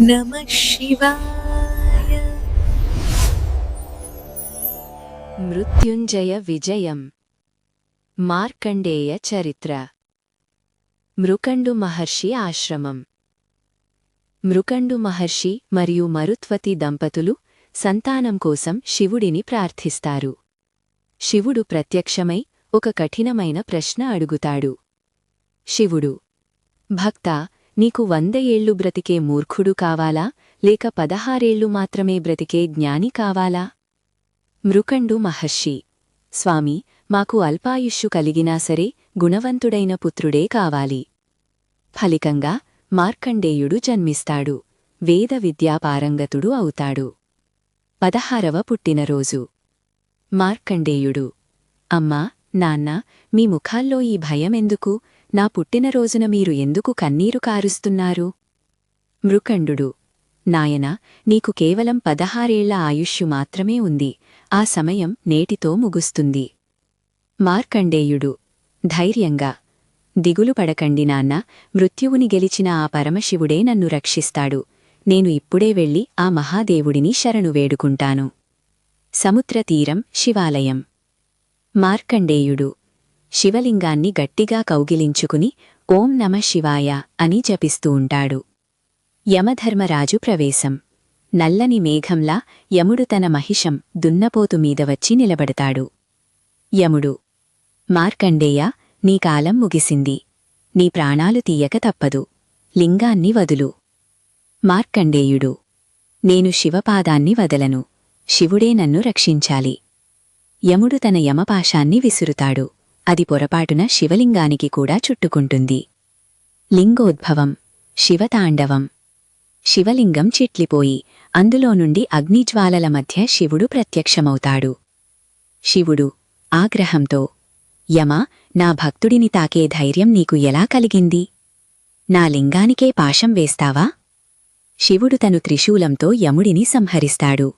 నమ శివాయ. మృత్యుంజయ విజయం. మార్కండేయ చరిత్ర. మృకండు మహర్షి ఆశ్రమం. మృకండు మహర్షి మరియు మరుత్వతి దంపతులు సంతానం కోసం శివుడిని ప్రార్థిస్తారు. శివుడు ప్రత్యక్షమై ఒక కఠినమైన ప్రశ్న అడుగుతాడు. శివుడు భక్త నీకు వంద ఏళ్ళు బ్రతికే మూర్ఖుడు కావాలా? లేక పదహారేళ్ళు మాత్రమే బ్రతికే జ్ఞాని కావాలా? మృకండు మహర్షి. స్వామి మాకు అల్పాయుష్షు కలిగినా సరే గుణవంతుడైన పుత్రుడే కావాలి. ఫలికంగా మార్కండేయుడు జన్మిస్తాడు. వేద విద్యాపారంగతుడు అవుతాడు. పదహారవ పుట్టినరోజు. మార్కండేయుడు. అమ్మా నాన్న మీ ముఖాల్లో ఈ భయమెందుకు? నా పుట్టినరోజున మీరు ఎందుకు కన్నీరు కారుస్తున్నారు? మృకండు. నాయనా నీకు కేవలం పదహారేళ్ళ ఆయుష్యు మాత్రమే ఉంది. ఆ సమయం నేటితో ముగుస్తుంది. మార్కండేయుడు. ధైర్యంగా. దిగులు పడకండి నాన్న. మృత్యువుని గెలిచిన ఆ పరమశివుడే నన్ను రక్షిస్తాడు. నేను ఇప్పుడే వెళ్ళి ఆ మహాదేవుడిని శరణు వేడుకుంటాను. సముద్రతీరం శివాలయం. మార్కండేయుడు. శివలింగాన్ని గట్టిగా కౌగిలించుకుని ఓం నమ శివాయ అని జపిస్తూ ఉంటాడు. యమధర్మరాజు ప్రవేశం. నల్లని మేఘంలా యముడు తన మహిషం దున్నపోతు మీద వచ్చి నిలబడతాడు. యముడు మార్కండేయ నీ కాలం ముగిసింది. నీ ప్రాణాలు తీయక తప్పదు. లింగాన్ని వదులు. మార్కండేయుడు నేను శివపాదాన్ని వదలను. శివుడే నన్ను రక్షించాలి యముడు తన యమపాశాన్ని విసురుతాడు. అది పొరపాటున శివలింగానికి కూడా చుట్టుకుంటుంది. లింగోద్భవం శివతాండవం. శివలింగం చిట్లిపోయి అందులో నుండి అగ్నిజ్వాలల మధ్య శివుడు ప్రత్యక్షమవుతాడు. శివుడు ఆగ్రహంతో యమా నా భక్తుడిని తాకే ధైర్యం నీకు ఎలా కలిగింది? నా లింగానికే పాశం వేస్తావా? శివుడు తను త్రిశూలంతో యముడిని సంహరిస్తాడు.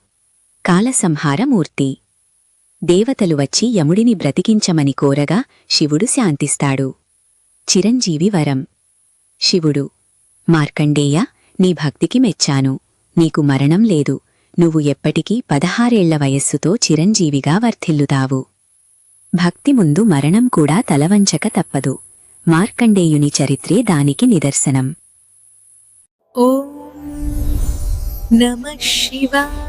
కాలసంహారమూర్తి. దేవతలు వచ్చి యముడిని బ్రతికించమని కోరగా శివుడు శాంతిస్తాడు. చిరంజీవి వరం. శివుడు మార్కండేయ నీ భక్తికి మెచ్చాను. నీకు మరణం లేదు. నువ్వు ఎప్పటికీ పదహారేళ్ళ వయస్సుతో చిరంజీవిగా వర్ధిల్లుతావు. భక్తి ముందు మరణం కూడా తలవంచక తప్పదు. మార్కండేయుని చరిత్రే దానికి నిదర్శనం. ఓ నమ శివా